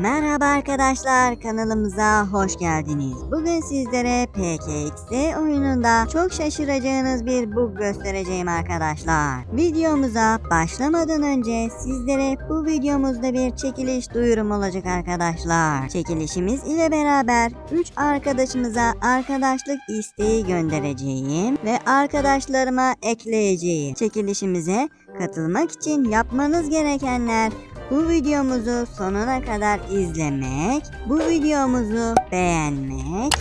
Merhaba arkadaşlar kanalımıza hoş geldiniz. Bugün sizlere PKXD oyununda çok şaşıracağınız bir bug göstereceğim arkadaşlar. Videomuza başlamadan önce sizlere bu videomuzda bir çekiliş duyurum olacak arkadaşlar. Çekilişimiz ile beraber 3 arkadaşımıza arkadaşlık isteği göndereceğim ve arkadaşlarıma ekleyeceğim. Çekilişimize katılmak için yapmanız gerekenler bu videomuzu sonuna kadar izlemek, bu videomuzu beğenmek,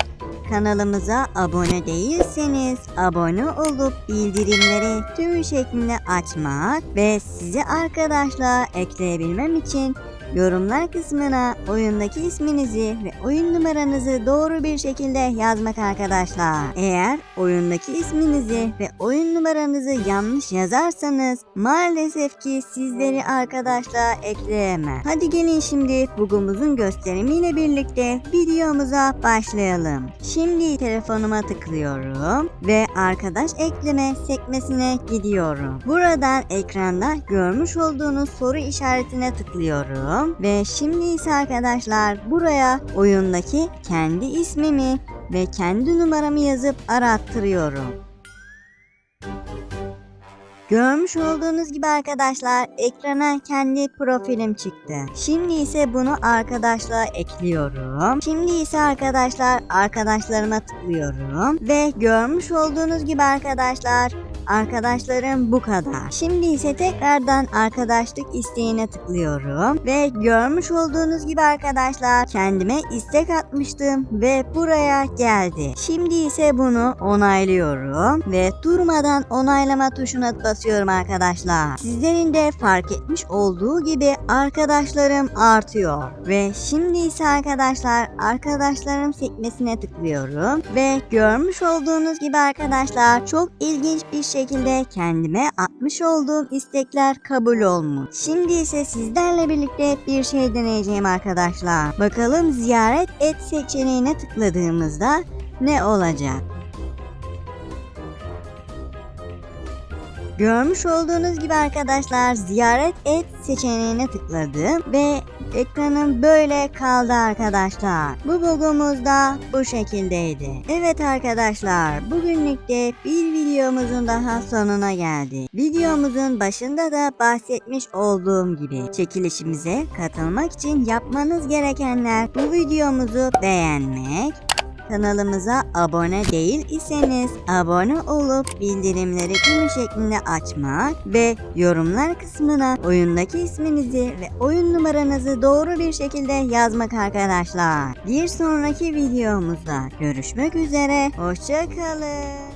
kanalımıza abone değilseniz abone olup bildirimleri tüm şeklinde açmak ve sizi arkadaşlığa ekleyebilmem için yorumlar kısmına oyundaki isminizi ve oyun numaranızı doğru bir şekilde yazmak arkadaşlar. Eğer oyundaki isminizi ve oyun numaranızı yanlış yazarsanız maalesef ki sizleri arkadaşlığa ekleyemem. Hadi gelin şimdi bugumuzun gösterimiyle birlikte videomuza başlayalım. Şimdi telefonuma tıklıyorum ve arkadaş ekleme sekmesine gidiyorum. Buradan ekranda görmüş olduğunuz soru işaretine tıklıyorum ve şimdi ise arkadaşlar buraya oyundaki kendi ismimi ve kendi numaramı yazıp arattırıyorum. Görmüş olduğunuz gibi arkadaşlar ekrana kendi profilim çıktı. Şimdi ise bunu arkadaşlığa ekliyorum. Şimdi ise arkadaşlar arkadaşlarıma tıklıyorum. Ve görmüş olduğunuz gibi arkadaşlar Arkadaşlarım bu kadar. Şimdi ise tekrardan arkadaşlık isteğine tıklıyorum ve görmüş olduğunuz gibi arkadaşlar kendime istek atmıştım ve buraya geldi. Şimdi ise bunu onaylıyorum ve durmadan onaylama tuşuna basıyorum arkadaşlar. Sizlerin de fark etmiş olduğu gibi arkadaşlarım artıyor ve şimdi ise arkadaşlar arkadaşlarım sekmesine tıklıyorum ve görmüş olduğunuz gibi arkadaşlar çok ilginç bir şekilde kendime atmış olduğum istekler kabul olmuş. Şimdi ise sizlerle birlikte bir şey deneyeceğim arkadaşlar. Bakalım ziyaret et seçeneğine tıkladığımızda ne olacak? Görmüş olduğunuz gibi arkadaşlar ziyaret et seçeneğine tıkladım ve ekranım böyle kaldı arkadaşlar. Bu bugumuz da bu şekildeydi. Evet arkadaşlar bugünlük de bir videomuzun daha sonuna geldi. Videomuzun başında da bahsetmiş olduğum gibi çekilişimize katılmak için yapmanız gerekenler bu videomuzu beğenmek, Kanalımıza abone değil iseniz abone olup bildirimleri tüm şeklinde açmak ve yorumlar kısmına oyundaki isminizi ve oyun numaranızı doğru bir şekilde yazmak arkadaşlar. Bir sonraki videomuzda görüşmek üzere. Hoşçakalın.